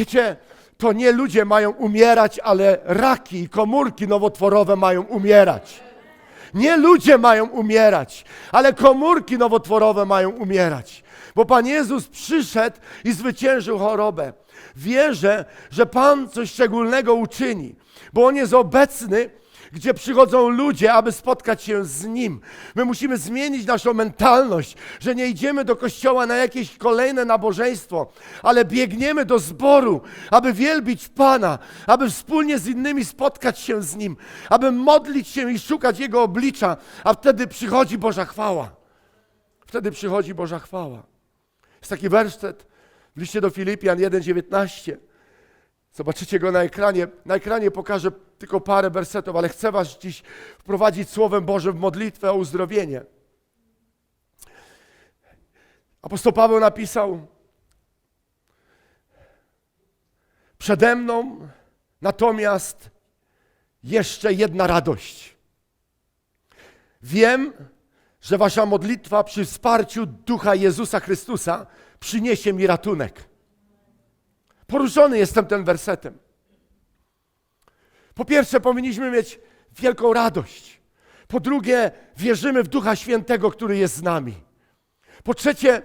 Wiecie, to nie ludzie mają umierać, ale raki i komórki nowotworowe mają umierać. Nie ludzie mają umierać, ale komórki nowotworowe mają umierać. Bo Pan Jezus przyszedł i zwyciężył chorobę. Wierzę, że Pan coś szczególnego uczyni, bo On jest obecny, gdzie przychodzą ludzie, aby spotkać się z Nim. My musimy zmienić naszą mentalność, że nie idziemy do kościoła na jakieś kolejne nabożeństwo, ale biegniemy do zboru, aby wielbić Pana, aby wspólnie z innymi spotkać się z Nim, aby modlić się i szukać Jego oblicza, a wtedy przychodzi Boża chwała. Wtedy przychodzi Boża chwała. Jest taki werset w liście do Filipian 1,19. Zobaczycie go na ekranie. Na ekranie pokażę tylko parę wersetów, ale chcę Was dziś wprowadzić Słowem Bożym w modlitwę o uzdrowienie. Apostoł Paweł napisał: Przede mną natomiast jeszcze jedna radość. Wiem, że Wasza modlitwa przy wsparciu Ducha Jezusa Chrystusa przyniesie mi ratunek. Poruszony jestem tym wersetem. Po pierwsze, powinniśmy mieć wielką radość. Po drugie, wierzymy w Ducha Świętego, który jest z nami. Po trzecie,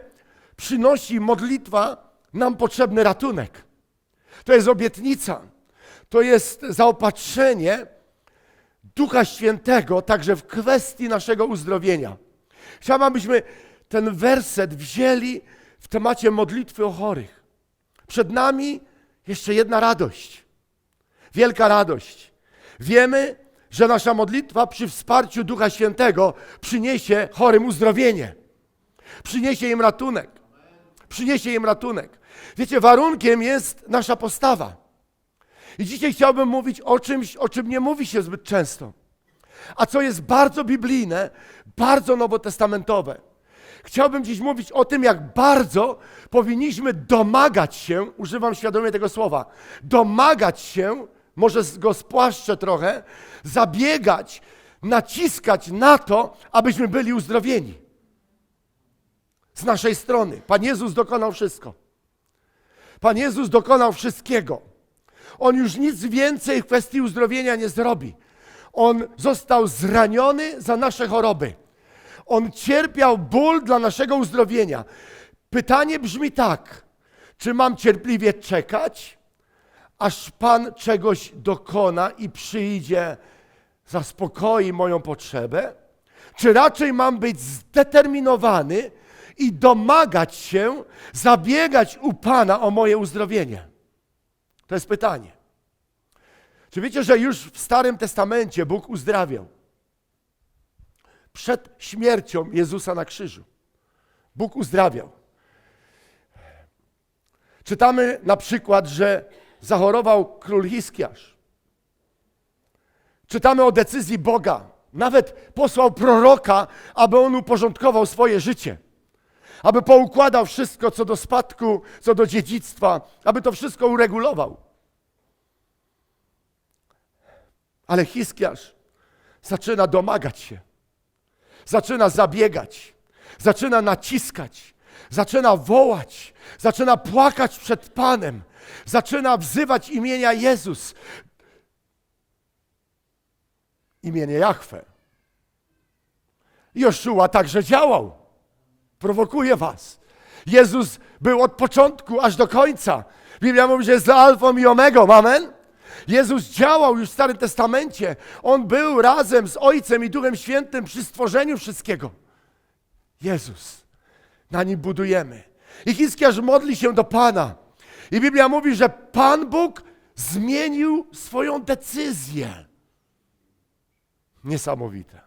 przynosi modlitwa nam potrzebny ratunek. To jest obietnica, to jest zaopatrzenie Ducha Świętego także w kwestii naszego uzdrowienia. Chciałbym, abyśmy ten werset wzięli w temacie modlitwy o chorych. Przed nami jeszcze jedna radość. Wielka radość. Wiemy, że nasza modlitwa przy wsparciu Ducha Świętego przyniesie chorym uzdrowienie. Przyniesie im ratunek. Przyniesie im ratunek. Wiecie, warunkiem jest nasza postawa. I dzisiaj chciałbym mówić o czymś, o czym nie mówi się zbyt często, a co jest bardzo biblijne, bardzo nowotestamentowe. Chciałbym dziś mówić o tym, jak bardzo powinniśmy domagać się, używam świadomie tego słowa, domagać się, może go spłaszczę trochę, zabiegać, naciskać na to, abyśmy byli uzdrowieni. Z naszej strony. Pan Jezus dokonał wszystko. Pan Jezus dokonał wszystkiego. On już nic więcej w kwestii uzdrowienia nie zrobi. On został zraniony za nasze choroby. On cierpiał ból dla naszego uzdrowienia. Pytanie brzmi tak: czy mam cierpliwie czekać, aż Pan czegoś dokona i przyjdzie, zaspokoi moją potrzebę? Czy raczej mam być zdeterminowany i domagać się, zabiegać u Pana o moje uzdrowienie? To jest pytanie. Czy wiecie, że już w Starym Testamencie Bóg uzdrawiał? Przed śmiercią Jezusa na krzyżu. Bóg uzdrawiał. Czytamy na przykład, że zachorował król Hiskiarz. Czytamy o decyzji Boga. Nawet posłał proroka, aby on uporządkował swoje życie. Aby poukładał wszystko co do spadku, co do dziedzictwa, aby to wszystko uregulował. Ale Hiskiarz zaczyna domagać się, zaczyna zabiegać, zaczyna naciskać, zaczyna wołać, zaczyna płakać przed Panem, zaczyna wzywać imienia Jezus, imienie Jahwe. Joszua także działał. Prowokuje was. Jezus był od początku aż do końca. Biblia mówi, że jest alfą i omegą. Amen? Jezus działał już w Starym Testamencie. On był razem z Ojcem i Duchem Świętym przy stworzeniu wszystkiego. Jezus. Na nim budujemy. I Hiskiarz modli się do Pana. I Biblia mówi, że Pan Bóg zmienił swoją decyzję. Niesamowite.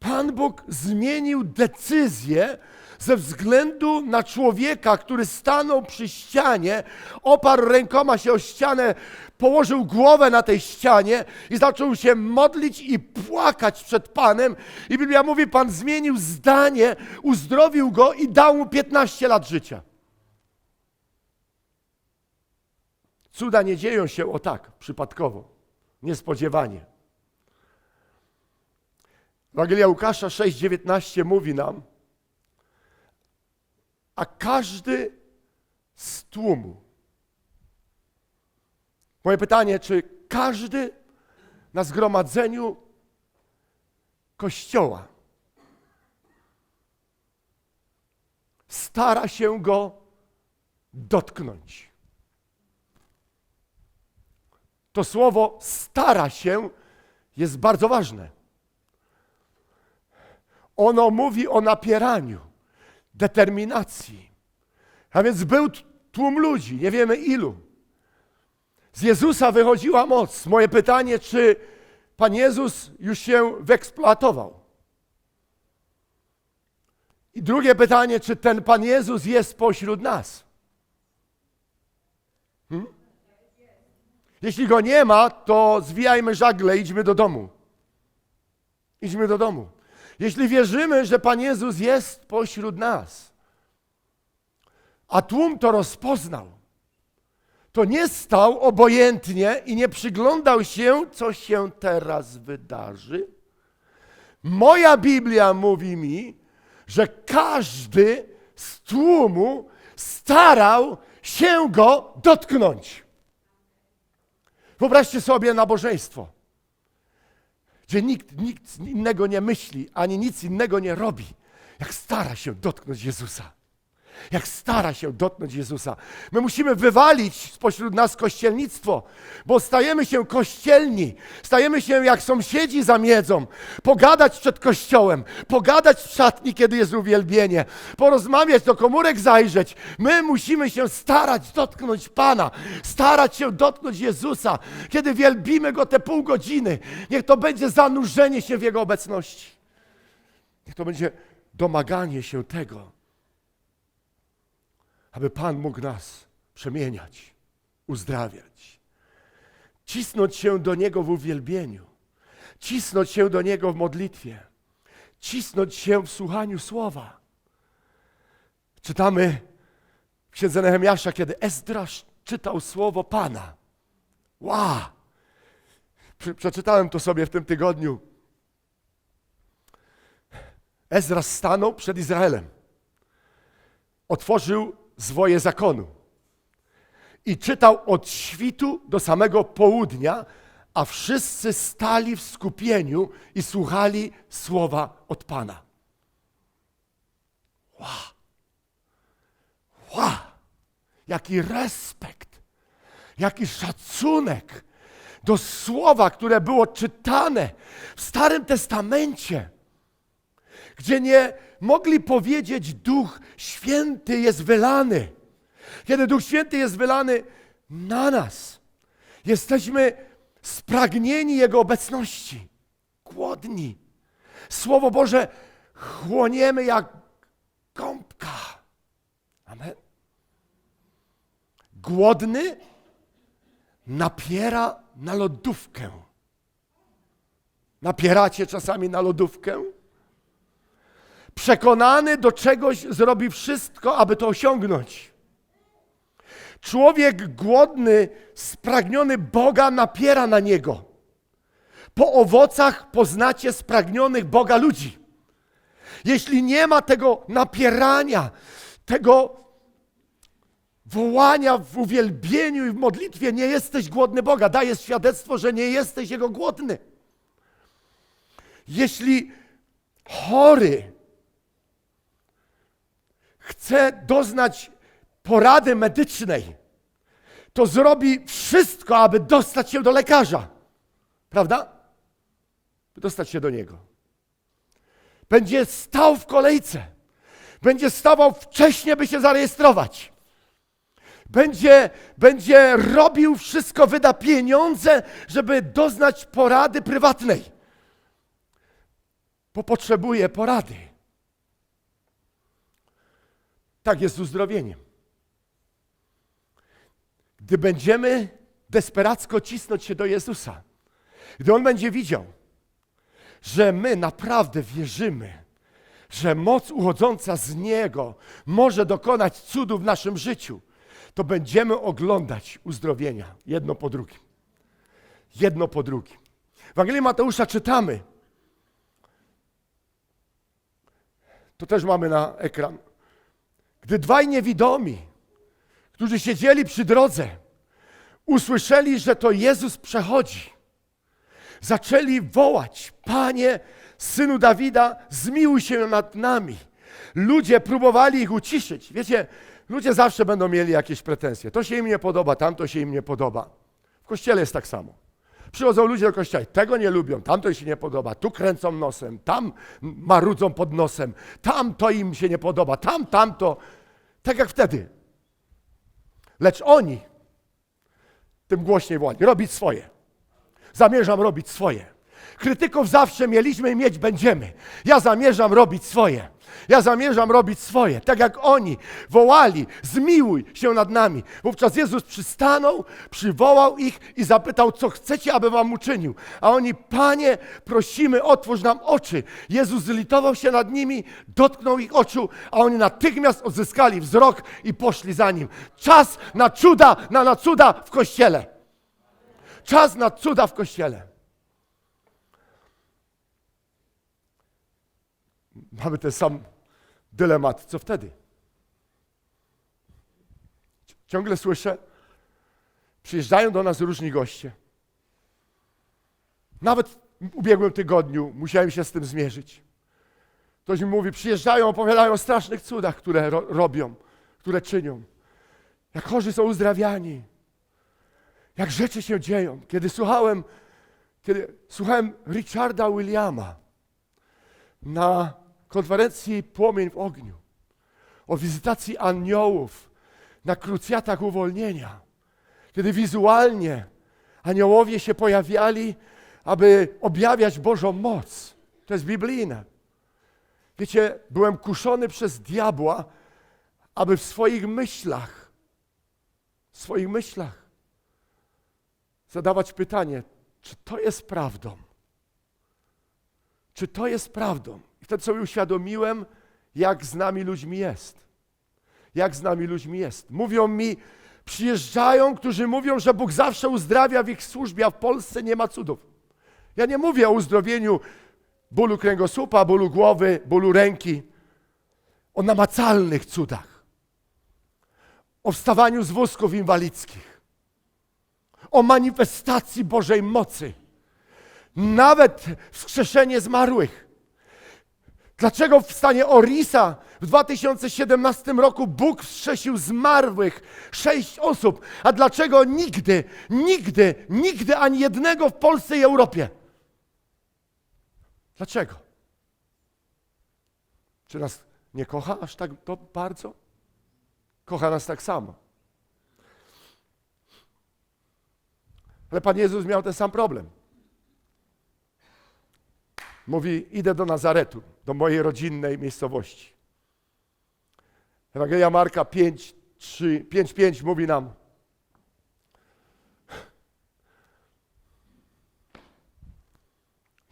Pan Bóg zmienił decyzję ze względu na człowieka, który stanął przy ścianie, oparł rękoma się o ścianę, położył głowę na tej ścianie i zaczął się modlić i płakać przed Panem. I Biblia mówi, Pan zmienił zdanie, uzdrowił go i dał mu 15 lat życia. Cuda nie dzieją się o tak, przypadkowo, niespodziewanie. Ewangelia Łukasza 6,19 mówi nam, a każdy z tłumu. Moje pytanie, czy każdy na zgromadzeniu Kościoła stara się go dotknąć? To słowo stara się jest bardzo ważne. Ono mówi o napieraniu, determinacji. A więc był tłum ludzi, nie wiemy ilu. Z Jezusa wychodziła moc. Moje pytanie, czy Pan Jezus już się wyeksploatował? I drugie pytanie, czy ten Pan Jezus jest pośród nas? Hmm? Jeśli go nie ma, to zwijajmy żagle, idźmy do domu. Idźmy do domu. Jeśli wierzymy, że Pan Jezus jest pośród nas, a tłum to rozpoznał, to nie stał obojętnie i nie przyglądał się, co się teraz wydarzy. Moja Biblia mówi mi, że każdy z tłumu starał się go dotknąć. Wyobraźcie sobie nabożeństwo, gdzie nikt, nikt innego nie myśli, ani nic innego nie robi, jak stara się dotknąć Jezusa jak stara się dotknąć Jezusa. My musimy wywalić spośród nas kościelnictwo, bo stajemy się kościelni, stajemy się jak sąsiedzi za miedzą, pogadać przed kościołem, pogadać w szatni, kiedy jest uwielbienie, porozmawiać, do komórek zajrzeć. My musimy się starać dotknąć Pana, starać się dotknąć Jezusa, kiedy wielbimy Go te pół godziny. Niech to będzie zanurzenie się w Jego obecności. Niech to będzie domaganie się tego, aby Pan mógł nas przemieniać, uzdrawiać, cisnąć się do Niego w uwielbieniu, cisnąć się do Niego w modlitwie, cisnąć się w słuchaniu słowa. Czytamy w księdze Nehemiasza, kiedy Ezdrasz czytał słowo Pana. Wow! Przeczytałem to sobie w tym tygodniu. Ezra stanął przed Izraelem. Otworzył zwoje zakonu. I czytał od świtu do samego południa, a wszyscy stali w skupieniu i słuchali słowa od Pana. Wow! Wow! Jaki respekt, jaki szacunek do słowa, które było czytane w Starym Testamencie gdzie nie mogli powiedzieć: Duch Święty jest wylany. Kiedy Duch Święty jest wylany na nas, jesteśmy spragnieni Jego obecności, głodni. Słowo Boże chłoniemy jak gąbka. Amen. Głodny napiera na lodówkę. Napieracie czasami na lodówkę? Przekonany do czegoś zrobi wszystko, aby to osiągnąć. Człowiek głodny, spragniony Boga napiera na niego. Po owocach poznacie spragnionych Boga ludzi. Jeśli nie ma tego napierania, tego wołania w uwielbieniu i w modlitwie, nie jesteś głodny Boga. Daje świadectwo, że nie jesteś Jego głodny. Jeśli chory chce doznać porady medycznej, to zrobi wszystko, aby dostać się do lekarza. Prawda? By dostać się do niego. Będzie stał w kolejce. Będzie stawał wcześniej, by się zarejestrować. Będzie, będzie robił wszystko, wyda pieniądze, żeby doznać porady prywatnej. Bo potrzebuje porady. Tak jest z uzdrowieniem. Gdy będziemy desperacko cisnąć się do Jezusa, gdy On będzie widział, że my naprawdę wierzymy, że moc uchodząca z Niego może dokonać cudu w naszym życiu, to będziemy oglądać uzdrowienia jedno po drugim. Jedno po drugim. W Ewangelii Mateusza czytamy, to też mamy na ekran, gdy dwaj niewidomi, którzy siedzieli przy drodze, usłyszeli, że to Jezus przechodzi. Zaczęli wołać: Panie, synu Dawida, zmiłuj się nad nami. Ludzie próbowali ich uciszyć. Wiecie, ludzie zawsze będą mieli jakieś pretensje. To się im nie podoba, tamto się im nie podoba. W kościele jest tak samo. Przychodzą ludzie do kościoła, tego nie lubią, tamto się nie podoba, tu kręcą nosem, tam marudzą pod nosem, tam to im się nie podoba, tam, tamto. Tak jak wtedy. Lecz oni tym głośniej wołali, robić swoje. Zamierzam robić swoje. Krytyków zawsze mieliśmy i mieć będziemy. Ja zamierzam robić swoje. Ja zamierzam robić swoje. Tak jak oni wołali, zmiłuj się nad nami. Wówczas Jezus przystanął, przywołał ich i zapytał, co chcecie, aby wam uczynił. A oni, Panie, prosimy, otwórz nam oczy. Jezus zlitował się nad nimi, dotknął ich oczu, a oni natychmiast odzyskali wzrok i poszli za nim. Czas na cuda, na, na cuda w kościele. Czas na cuda w kościele. Mamy ten sam dylemat, co wtedy. Ciągle słyszę, przyjeżdżają do nas różni goście. Nawet w ubiegłym tygodniu musiałem się z tym zmierzyć. Ktoś mi mówi, przyjeżdżają, opowiadają o strasznych cudach, które ro robią, które czynią. Jak chorzy są uzdrawiani, jak rzeczy się dzieją. Kiedy słuchałem, kiedy słuchałem Richarda Williama na konferencji Płomień w ogniu, o wizytacji aniołów na krucjatach uwolnienia, kiedy wizualnie aniołowie się pojawiali, aby objawiać Bożą moc. To jest biblijne. Wiecie, byłem kuszony przez diabła, aby w swoich myślach, w swoich myślach zadawać pytanie, czy to jest prawdą? Czy to jest prawdą? I wtedy sobie uświadomiłem, jak z nami ludźmi jest. Jak z nami ludźmi jest. Mówią mi, przyjeżdżają, którzy mówią, że Bóg zawsze uzdrawia w ich służbie, a w Polsce nie ma cudów. Ja nie mówię o uzdrowieniu bólu kręgosłupa, bólu głowy, bólu ręki, o namacalnych cudach, o wstawaniu z wózków inwalidzkich, o manifestacji Bożej mocy, nawet wskrzeszenie zmarłych. Dlaczego w stanie Orisa w 2017 roku Bóg wskrzesił zmarłych sześć osób, a dlaczego nigdy, nigdy, nigdy ani jednego w Polsce i Europie? Dlaczego? Czy nas nie kocha aż tak bardzo? Kocha nas tak samo. Ale Pan Jezus miał ten sam problem. Mówi, idę do Nazaretu, do mojej rodzinnej miejscowości. Ewangelia Marka 5, 3, 5, 5 mówi nam,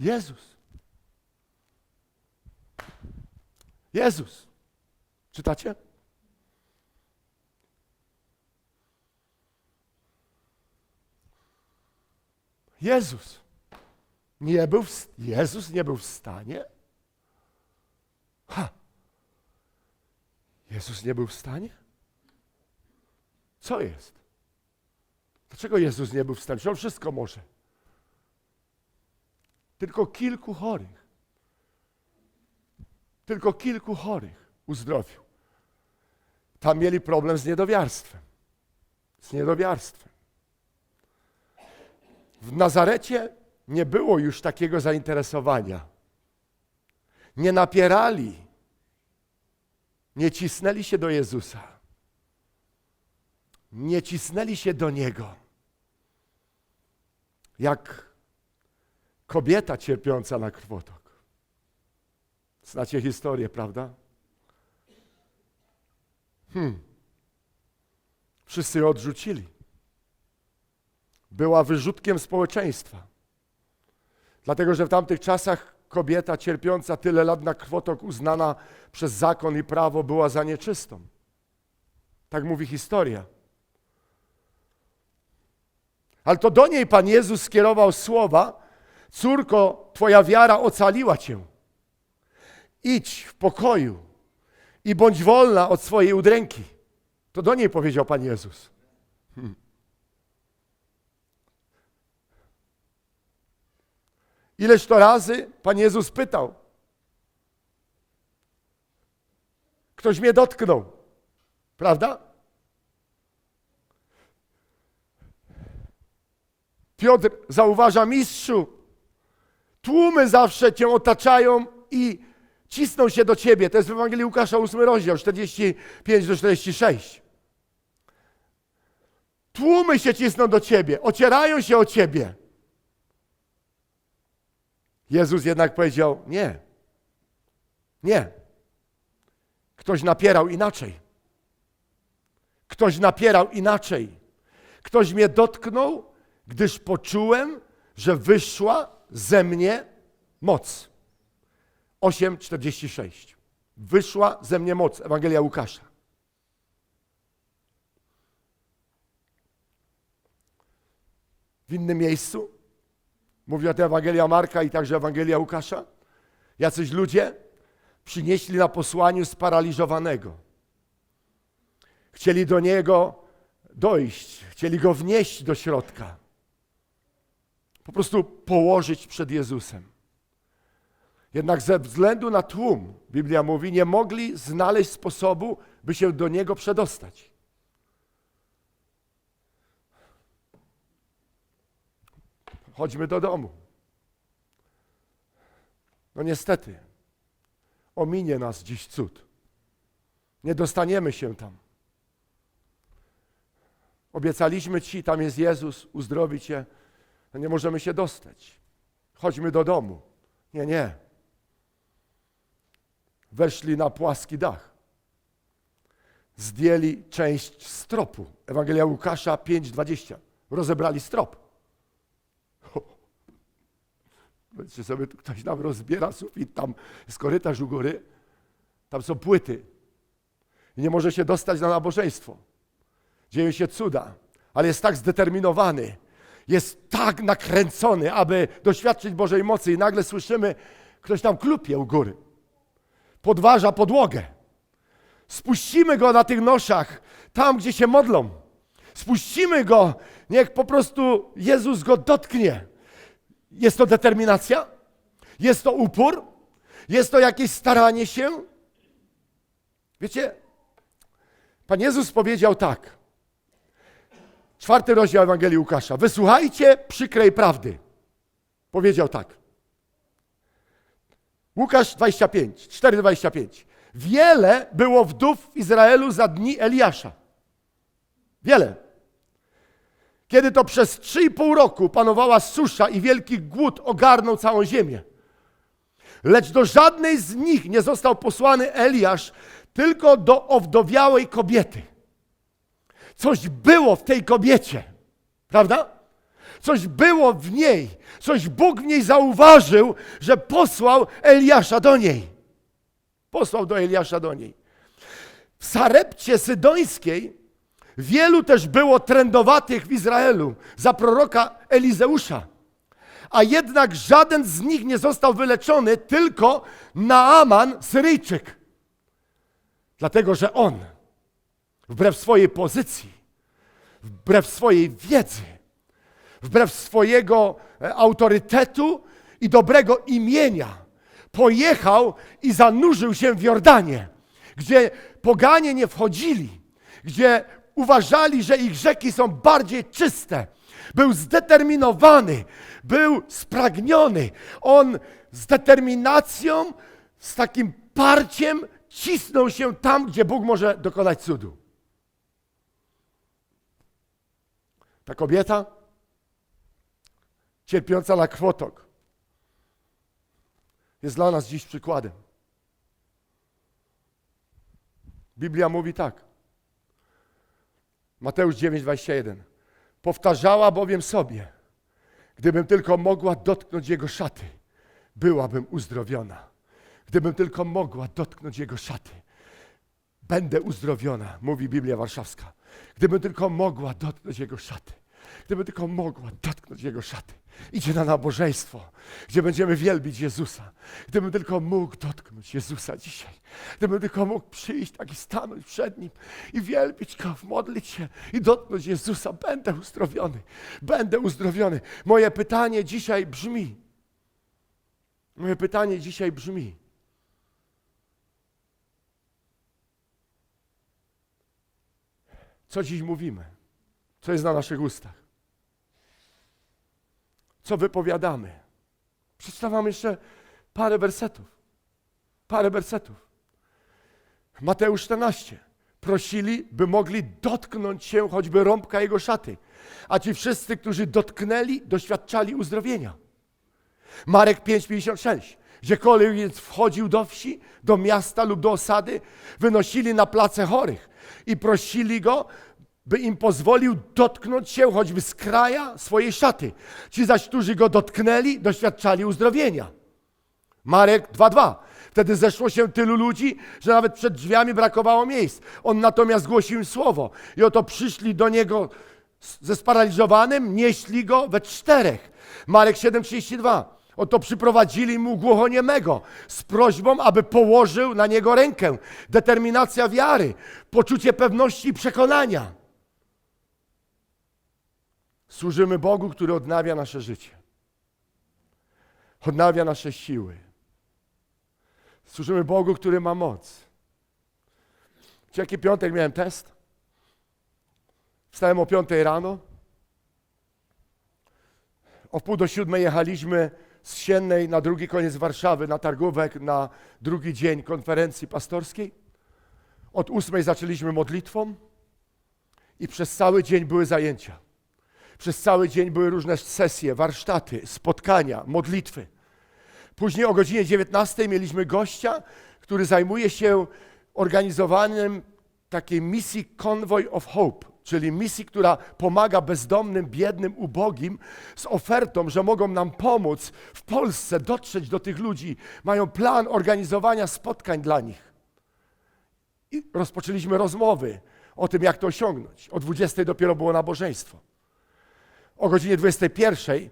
Jezus. Jezus. Czytacie? Jezus. Nie był w, Jezus nie był w stanie? Ha! Jezus nie był w stanie? Co jest? Dlaczego Jezus nie był w stanie? Przecież on wszystko może. Tylko kilku chorych. Tylko kilku chorych uzdrowił. Tam mieli problem z niedowiarstwem. Z niedowiarstwem. W Nazarecie nie było już takiego zainteresowania. Nie napierali, nie cisnęli się do Jezusa, nie cisnęli się do Niego. Jak kobieta cierpiąca na krwotok. Znacie historię, prawda? Hmm. Wszyscy ją odrzucili. Była wyrzutkiem społeczeństwa. Dlatego, że w tamtych czasach kobieta cierpiąca tyle lat na krwotok uznana przez zakon i prawo była za nieczystą. Tak mówi historia. Ale to do niej Pan Jezus skierował słowa: Córko, Twoja wiara ocaliła Cię. Idź w pokoju i bądź wolna od swojej udręki. To do niej powiedział Pan Jezus. Hmm. Ileż to razy Pan Jezus pytał. Ktoś mnie dotknął. Prawda? Piotr zauważa mistrzu. Tłumy zawsze cię otaczają i cisną się do ciebie. To jest w Ewangelii Łukasza 8 rozdział 45 do 46. Tłumy się cisną do ciebie, ocierają się o ciebie. Jezus jednak powiedział: Nie. Nie. Ktoś napierał inaczej. Ktoś napierał inaczej. Ktoś mnie dotknął, gdyż poczułem, że wyszła ze mnie moc. 8:46. Wyszła ze mnie moc. Ewangelia Łukasza. W innym miejscu mówi o tej Ewangelia Marka i także Ewangelia Łukasza. Jacyś ludzie przynieśli na posłaniu sparaliżowanego. Chcieli do niego dojść, chcieli go wnieść do środka. Po prostu położyć przed Jezusem. Jednak ze względu na tłum, Biblia mówi, nie mogli znaleźć sposobu, by się do niego przedostać. Chodźmy do domu. No niestety, ominie nas dziś cud. Nie dostaniemy się tam. Obiecaliśmy Ci, tam jest Jezus, uzdrowi Cię. No nie możemy się dostać. Chodźmy do domu. Nie, nie. Weszli na płaski dach. Zdjęli część stropu. Ewangelia Łukasza 5:20. Rozebrali strop. Powiedzcie sobie, ktoś nam rozbiera sufit, tam jest korytarz u góry, tam są płyty. I nie może się dostać na nabożeństwo. Dzieją się cuda, ale jest tak zdeterminowany, jest tak nakręcony, aby doświadczyć Bożej mocy i nagle słyszymy, ktoś tam klupie u góry. Podważa podłogę. Spuścimy go na tych noszach, tam gdzie się modlą. Spuścimy go, niech po prostu Jezus go dotknie. Jest to determinacja? Jest to upór? Jest to jakieś staranie się? Wiecie, Pan Jezus powiedział tak. Czwarty rozdział Ewangelii Łukasza. Wysłuchajcie przykrej prawdy. Powiedział tak. Łukasz 25, 4,25. Wiele było wdów w Izraelu za dni Eliasza. Wiele. Kiedy to przez 3,5 roku panowała susza i wielki głód ogarnął całą ziemię. Lecz do żadnej z nich nie został posłany Eliasz, tylko do owdowiałej kobiety. Coś było w tej kobiecie, prawda? Coś było w niej, coś Bóg w niej zauważył, że posłał Eliasza do niej. Posłał do Eliasza do niej. W Sarepcie Sydońskiej wielu też było trędowatych w Izraelu za proroka Elizeusza. A jednak żaden z nich nie został wyleczony, tylko Naaman, Syryjczyk. Dlatego, że on, wbrew swojej pozycji, wbrew swojej wiedzy, wbrew swojego e, autorytetu i dobrego imienia, pojechał i zanurzył się w Jordanie, gdzie poganie nie wchodzili, gdzie uważali, że ich rzeki są bardziej czyste. Był zdeterminowany, był spragniony. On z determinacją, z takim parciem cisnął się tam, gdzie Bóg może dokonać cudu. Ta kobieta cierpiąca na krwotok jest dla nas dziś przykładem. Biblia mówi tak. Mateusz 9:21. Powtarzała bowiem sobie, gdybym tylko mogła dotknąć jego szaty, byłabym uzdrowiona. Gdybym tylko mogła dotknąć jego szaty, będę uzdrowiona, mówi Biblia Warszawska. Gdybym tylko mogła dotknąć jego szaty, gdybym tylko mogła dotknąć jego szaty, Idzie na nabożeństwo, gdzie będziemy wielbić Jezusa. Gdybym tylko mógł dotknąć Jezusa dzisiaj. Gdybym tylko mógł przyjść tak i stanąć przed Nim i wielbić Go, modlić się i dotknąć Jezusa. Będę uzdrowiony. Będę uzdrowiony. Moje pytanie dzisiaj brzmi. Moje pytanie dzisiaj brzmi. Co dziś mówimy? Co jest na naszych ustach? Co wypowiadamy? Przeczytam jeszcze parę wersetów. Parę wersetów. Mateusz 14. Prosili, by mogli dotknąć się choćby rąbka jego szaty. A ci wszyscy, którzy dotknęli, doświadczali uzdrowienia. Marek 5,56. Gdziekolwiek więc wchodził do wsi, do miasta lub do osady, wynosili na place chorych i prosili go, by im pozwolił dotknąć się choćby z kraja swojej szaty. Ci zaś, którzy go dotknęli, doświadczali uzdrowienia. Marek 2,2. Wtedy zeszło się tylu ludzi, że nawet przed drzwiami brakowało miejsc. On natomiast głosił im słowo. I oto przyszli do niego ze sparaliżowanym, nieśli go we czterech. Marek 7,32. Oto przyprowadzili mu głuchoniemego z prośbą, aby położył na niego rękę. Determinacja wiary, poczucie pewności i przekonania. Służymy Bogu, który odnawia nasze życie. Odnawia nasze siły. Służymy Bogu, który ma moc. Wiecie, jaki piątek miałem test? Wstałem o piątej rano. O pół do siódmej jechaliśmy z Siennej na drugi koniec Warszawy, na Targówek, na drugi dzień konferencji pastorskiej. Od ósmej zaczęliśmy modlitwą i przez cały dzień były zajęcia. Przez cały dzień były różne sesje, warsztaty, spotkania, modlitwy. Później o godzinie 19 mieliśmy gościa, który zajmuje się organizowaniem takiej misji Convoy of Hope, czyli misji, która pomaga bezdomnym, biednym, ubogim z ofertą, że mogą nam pomóc w Polsce dotrzeć do tych ludzi. Mają plan organizowania spotkań dla nich. I rozpoczęliśmy rozmowy o tym, jak to osiągnąć. O 20 dopiero było nabożeństwo. O godzinie 21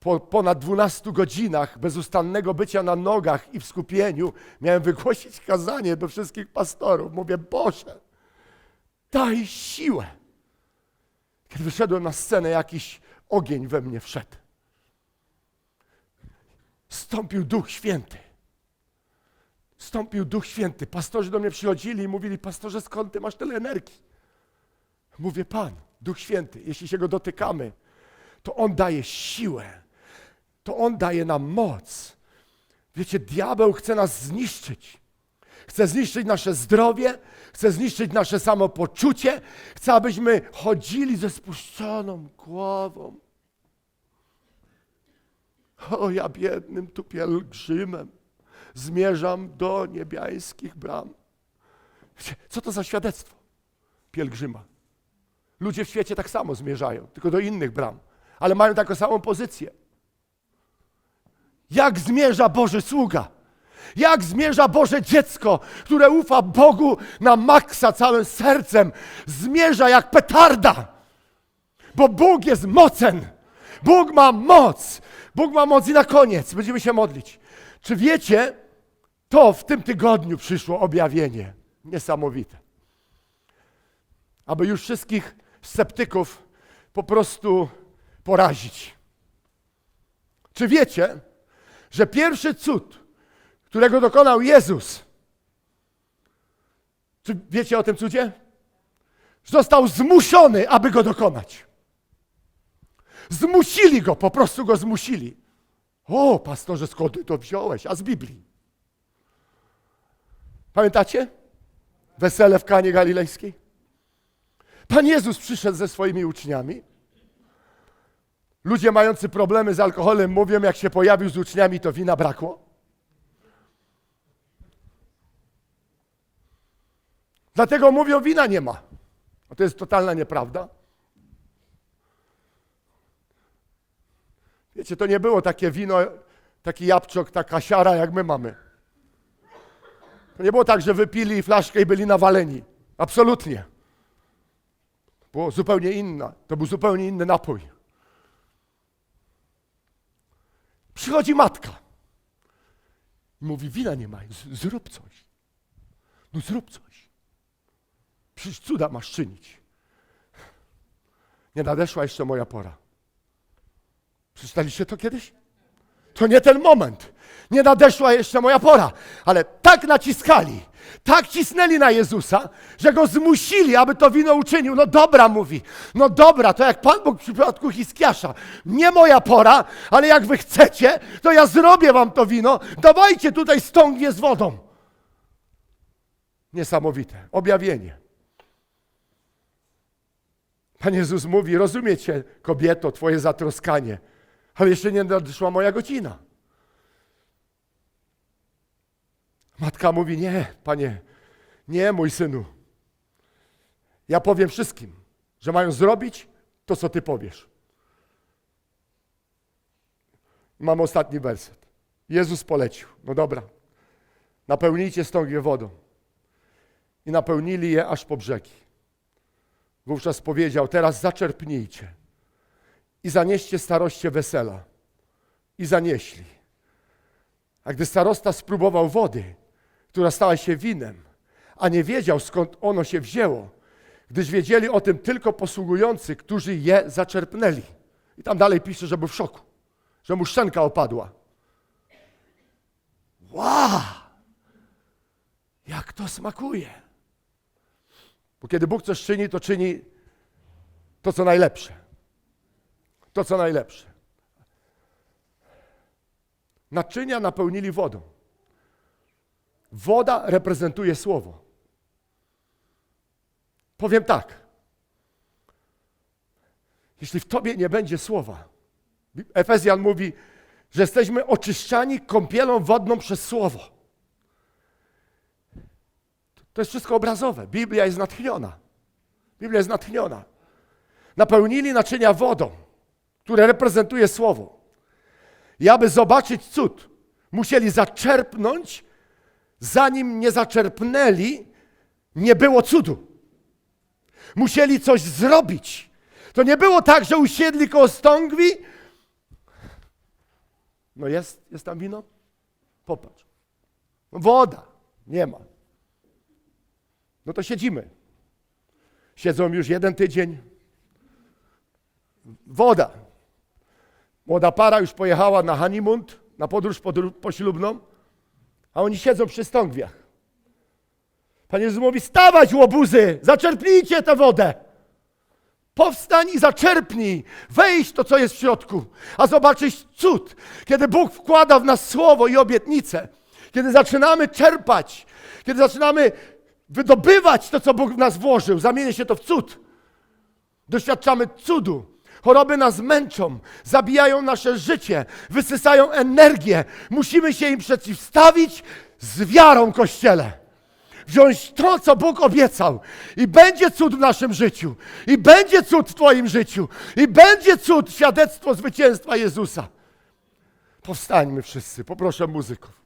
po ponad 12 godzinach bezustannego bycia na nogach i w skupieniu miałem wygłosić kazanie do wszystkich pastorów. Mówię, Boże, daj siłę. Kiedy wyszedłem na scenę, jakiś ogień we mnie wszedł. Stąpił Duch Święty. Stąpił Duch Święty. Pastorzy do mnie przychodzili i mówili, pastorze, skąd ty masz tyle energii? Mówię, Pan, Duch Święty, jeśli się Go dotykamy, to On daje siłę, to On daje nam moc. Wiecie, diabeł chce nas zniszczyć. Chce zniszczyć nasze zdrowie, chce zniszczyć nasze samopoczucie, chce, abyśmy chodzili ze spuszczoną głową. O, ja biednym tu pielgrzymem zmierzam do niebiańskich bram. Co to za świadectwo pielgrzyma? Ludzie w świecie tak samo zmierzają, tylko do innych bram, ale mają taką samą pozycję. Jak zmierza Boży sługa? Jak zmierza Boże dziecko, które ufa Bogu na maksa całym sercem? Zmierza jak petarda, bo Bóg jest mocen. Bóg ma moc. Bóg ma moc i na koniec będziemy się modlić. Czy wiecie, to w tym tygodniu przyszło objawienie niesamowite. Aby już wszystkich sceptyków po prostu porazić. Czy wiecie, że pierwszy cud, którego dokonał Jezus, czy wiecie o tym cudzie? Został zmuszony, aby go dokonać. Zmusili go, po prostu go zmusili. O, pastorze, skąd ty to wziąłeś? A z Biblii. Pamiętacie? Wesele w Kanie Galilejskiej? Pan Jezus przyszedł ze swoimi uczniami. Ludzie mający problemy z alkoholem mówią, jak się pojawił z uczniami, to wina brakło. Dlatego mówią, wina nie ma. A to jest totalna nieprawda. Wiecie, to nie było takie wino, taki jabłczok, taka siara, jak my mamy. To nie było tak, że wypili flaszkę i byli nawaleni. Absolutnie. Było zupełnie inna. To był zupełnie inny napój. Przychodzi matka. I mówi, wina nie ma, zrób coś. No zrób coś. Przecież cuda masz czynić. Nie nadeszła jeszcze moja pora. Przeczytaliście to kiedyś? To nie ten moment. Nie nadeszła jeszcze moja pora. Ale tak naciskali, tak cisnęli na Jezusa, że go zmusili, aby to wino uczynił. No dobra, mówi. No dobra, to jak Pan Bóg w przypadku Hiskiasza. Nie moja pora, ale jak wy chcecie, to ja zrobię wam to wino. Dawajcie tutaj stągwie z wodą. Niesamowite. Objawienie. Pan Jezus mówi, rozumiecie, kobieto, twoje zatroskanie, ale jeszcze nie nadeszła moja godzina. Matka mówi, nie, panie, nie, mój synu. Ja powiem wszystkim, że mają zrobić to, co ty powiesz. Mam ostatni werset. Jezus polecił. No dobra, napełnijcie stągwie wodą. I napełnili je aż po brzegi. Wówczas powiedział, teraz zaczerpnijcie i zanieście staroście wesela. I zanieśli. A gdy starosta spróbował wody, która stała się winem, a nie wiedział skąd ono się wzięło, gdyż wiedzieli o tym tylko posługujący, którzy je zaczerpnęli. I tam dalej pisze, że był w szoku, że mu szczęka opadła. Wow! Jak to smakuje! Bo kiedy Bóg coś czyni, to czyni to, co najlepsze. To, co najlepsze. Naczynia napełnili wodą. Woda reprezentuje słowo. Powiem tak. Jeśli w tobie nie będzie słowa, Efezjan mówi, że jesteśmy oczyszczani kąpielą wodną przez słowo. To jest wszystko obrazowe. Biblia jest natchniona. Biblia jest natchniona. Napełnili naczynia wodą, które reprezentuje słowo. I aby zobaczyć cud, musieli zaczerpnąć, zanim nie zaczerpnęli, nie było cudu. Musieli coś zrobić. To nie było tak, że usiedli koło stągwi. No jest, jest tam wino? Popatrz. Woda. Nie ma. No to siedzimy. Siedzą już jeden tydzień. Woda. Młoda para już pojechała na honeymoon, na podróż podró- poślubną, a oni siedzą przy stągwiach. Pan Jezus mówi, stawać łobuzy, zaczerpnijcie tę wodę. Powstań i zaczerpnij, wejdź to, co jest w środku, a zobaczysz cud, kiedy Bóg wkłada w nas słowo i obietnice, kiedy zaczynamy czerpać, kiedy zaczynamy wydobywać to, co Bóg w nas włożył, zamienia się to w cud. Doświadczamy cudu. Choroby nas męczą, zabijają nasze życie, wysysają energię. Musimy się im przeciwstawić z wiarą, Kościele. Wziąć to, co Bóg obiecał. I będzie cud w naszym życiu. I będzie cud w Twoim życiu. I będzie cud, świadectwo zwycięstwa Jezusa. Powstańmy wszyscy. Poproszę muzyków.